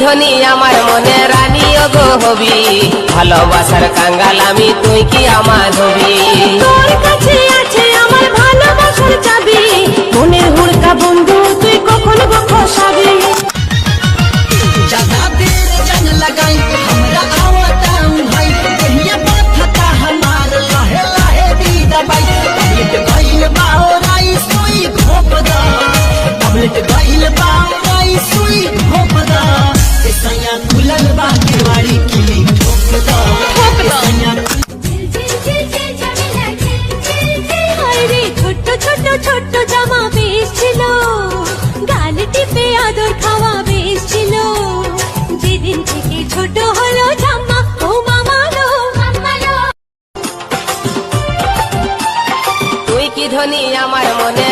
ধনি আমার মনে রানী অগো হবি। ভালোবাসার কাঙ্গাল আমি তুই কি আমার হবি? জামা বেশ গাল টিপে আদর খাওয়া বেশ যেদিন থেকে ছোট হলো জামা, ও তুই কি ধনী আমার মনে